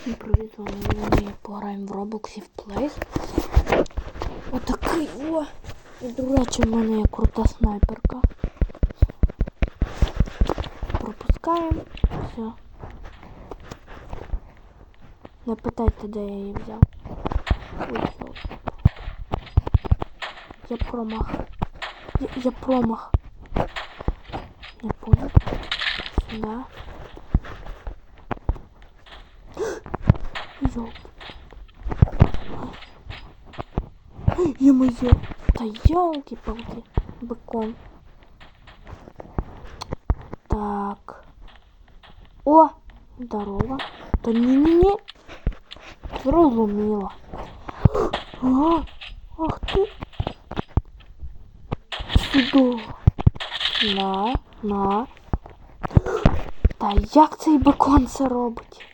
Всім привіт, ми пограємо в Roblox в Place. Отакий о! І до речі, в мене є крута снайперка. Пропускаємо. Все. Не питайте, де я її взяв. Ой. Я промах. Я, я промах. Не понял. Сюда. Йоп. Ё-моё. Та ёлки-палки. Бекон. Так. О! Здорово. Та ні-ні-ні. Зрозуміло. А, ах ти. Сюди. На, на. Та як цей бекон це робить?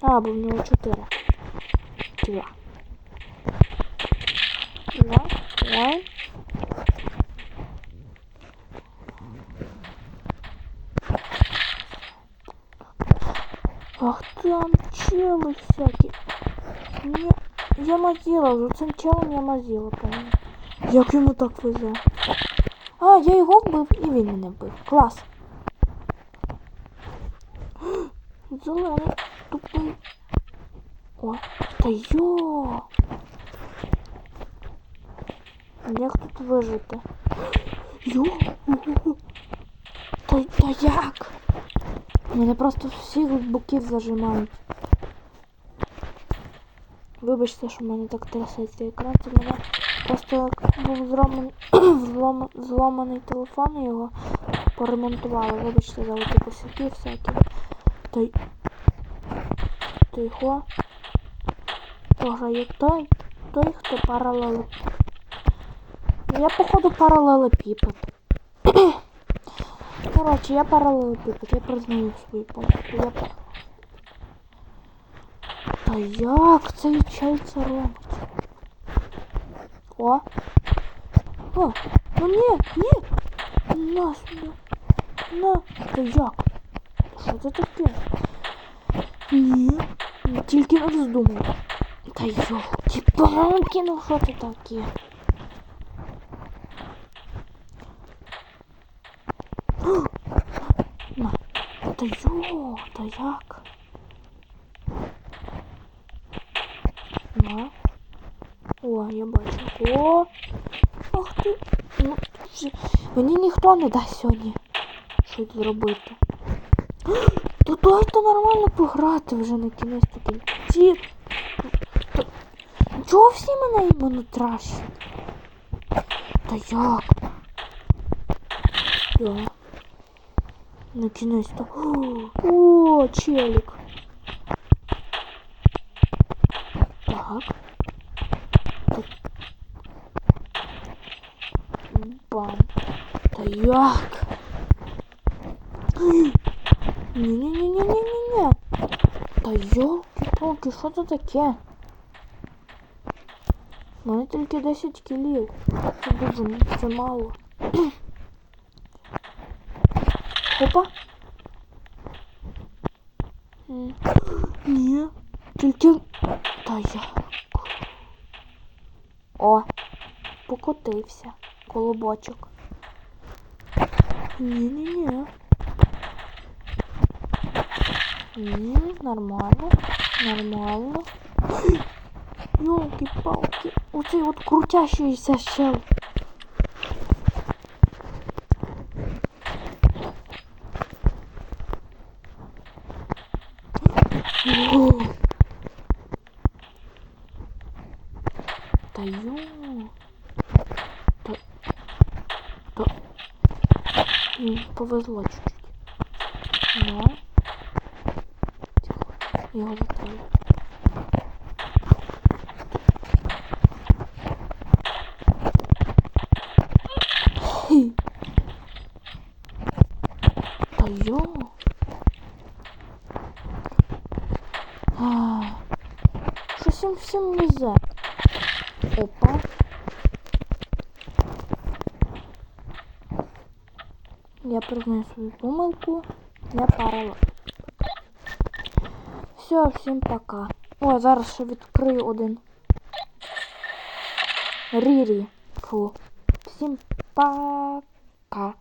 А, бо в нього чотири. Два. Два. Два. Ах там челы всякі. Ні, я мазила, за цим челом я мазила, по-моєму. Як йому так везе? А, я його вбив і він мене вбив. Клас. Зелений. О, та йо. Як тут вижити? Йо. Та, та як? Мене просто всіх боків зажимають. Вибачте, що в мене так трясеться екран. Це мене просто був зломаний, злом, зломаний телефон його поремонтували. Вибачте за оті косяки всякі. Та й... Тихо. Пограє той, той, хто паралелеп. Я походу паралелепіпед. Короче, я паралелепіпед, я признаю свою помилку. Я. Та як цей чел це робить? О! О! Ну ні, ні! На сюди! На! Та як? Що це таке? Ні, тільки не вздумай. Та йолки палки, ну що це таке? Та йо, та як? На. О, я бачу. О! Ах ти. Ну, Мені ніхто не дасть сьогодні щось зробити. То дайте нормально пограти вже на кінець таки. Ці... Та- Чого всі мене іменно трашать? Та як? Да. На кінець то. О, челік. Так. Так. Бам. Та як? Ні-ні-ні-ні-ні-ні. Та йолки-палки, що це таке? У мене тільки 10 кілів. Це дуже це мало. Опа. Ні. Тільки. Та як? О, покотився. Колобочок. Ні-ні-ні. Ні, нормально. Нормально. Йолки-палки. Оцей от крутящийся щел. Та ё. Та... Та... Повезло чуть-чуть. Ну. Тихо. Його затаю. Хі. Та йо. А, Щось їм всім везе. Опа. Я признаю свою помилку. Я парила. все, всім пока. О, зараз ще відкрию один. Рірі. Фу. Всім пока.